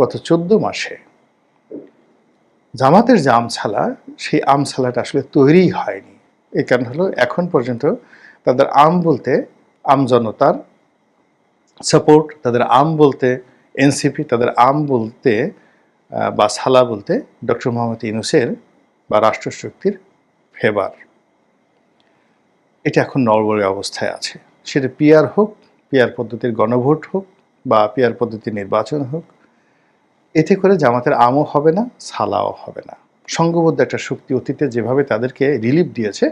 গত চোদ্দ মাসে জামাতের যে আমছালা, সেই আমছালাটা আসলে তৈরিই হয়নি। এই কারণ হলো এখন পর্যন্ত তাদের আম বলতে আমজনতার সাপোর্ট তাদের আম বলতে এনসিপি তাদের আম বলতে বা সালা বলতে ডক্টর মোহাম্মদ ইউনুসের বা রাষ্ট্রশক্তির ফেভার। এটা এখন নড়বড়ে অবস্থায় আছে। সেটা পিয়ার হোক পিয়ার পদ্ধতির গণভোট হোক বা পিয়ার পদ্ধতির নির্বাচন হোক এতে করে জামাতের আমও হবে না, সালাও হবে না। সংঘবদ্ধ একটা শক্তি অতীতে যেভাবে তাদেরকে রিলিফ দিয়েছে,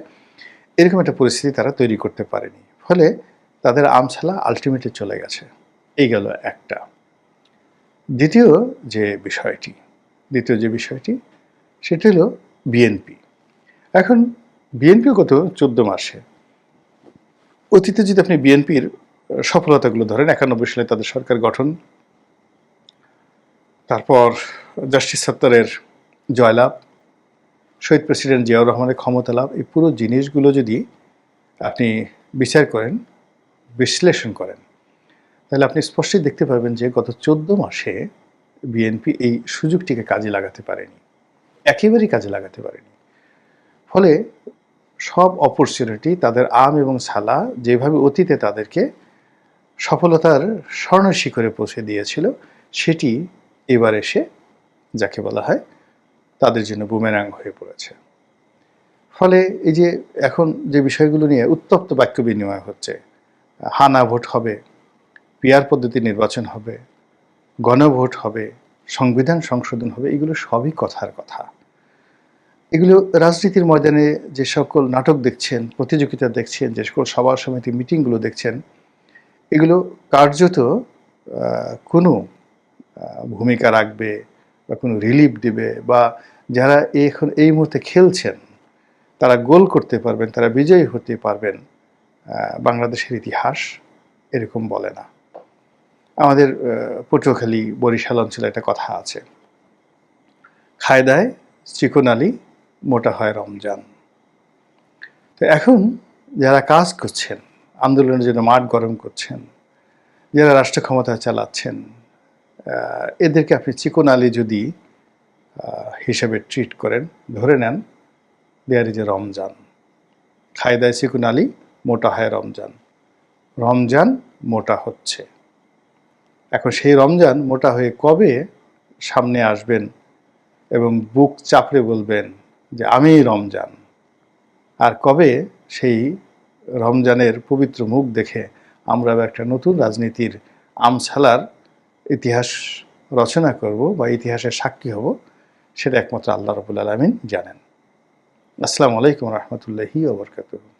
এরকম একটা পরিস্থিতি তারা তৈরি করতে পারেনি। ফলে তাদের আমছালা আলটিমেটলি চলে গেছে। এই গেল একটা। দ্বিতীয় যে বিষয়টি, দ্বিতীয় যে বিষয়টি, সেটি হলো বিএনপি এখন বিএনপি গত চোদ্দ মাসে, অতীতে যদি আপনি বিএনপির সফলতাগুলো ধরেন, একানব্বই সালে তাদের সরকার গঠন তারপর জাস্টিস সত্তরের জয়লাভ, শহীদ প্রেসিডেন্ট জিয়াউর রহমানের ক্ষমতা লাভ, এই পুরো জিনিসগুলো যদি আপনি বিচার করেন, বিশ্লেষণ করেন, তাহলে আপনি স্পষ্টই দেখতে পারবেন যে গত চোদ্দ মাসে বিএনপি এই সুযোগটিকে কাজে লাগাতে পারেনি, একেবারেই কাজে লাগাতে পারেনি। ফলে সব অপরচুনিটি, তাদের আম এবং ছালা যেভাবে অতীতে তাদেরকে সফলতার স্বর্ণ শিখরে পৌঁছে দিয়েছিল, সেটি এবার এসে যাকে বলা হয় তাদের জন্য বুমেরাং হয়ে পড়েছে। ফলে এই যে এখন যে বিষয়গুলো নিয়ে উত্তপ্ত বাক্য বিনিময় হচ্ছে, হানা ভোট হবে পিয়ার পদ্ধতি নির্বাচন হবে, গণভোট হবে, সংবিধান সংশোধন হবে, এগুলো সবই কথার কথা। এগুলো রাজনীতির ময়দানে যে সকল নাটক দেখছেন, প্রতিযোগিতা দেখছেন, যে সকল সভা সমিতি মিটিংগুলো দেখছেন, এগুলো কার্যত কোনো ভূমিকা রাখবে বা কোনো রিলিফ দিবে বা যারা এখন এই মুহূর্তে খেলছেন, তারা গোল করতে পারবেন, তারা বিজয়ী হতে পারবেন বাংলাদেশের ইতিহাস এরকম বলে না। আমাদের পটুয়াখালী, বরিশাল অঞ্চলে একটা কথা আছে। খায়দায় চিকন আলী, মোটা হয় রমজান। তো এখন যারা কাজ করছেন, আন্দোলনের জন্য মাঠ গরম করছেন, যারা রাষ্ট্র ক্ষমতা চালাচ্ছেন এদেরকে আপনি চিকন আলী যদি হিসেবে ট্রিট করেন, ধরে নেন দেয়ার ইজ এ রমজান। চিকন আলী মোটা হয় রমজান। রমজান মোটা হচ্ছে। এখন সেই রমজান মোটা হয়ে কবে সামনে আসবেন এবং বুক চাপড়ে বলবেন যে, আমি রমজান। আর কবে সেই রমজানের পবিত্র মুখ দেখে আমরা একটা নতুন রাজনীতির আমছালার ইতিহাস রচনা করব বা ইতিহাসের সাক্ষী হব, সেটা একমাত্র আল্লাহ রবুল আলমিন জানেন। আসসালামু আলাইকুম রহমতুল্লাহি ওবরকাতুহ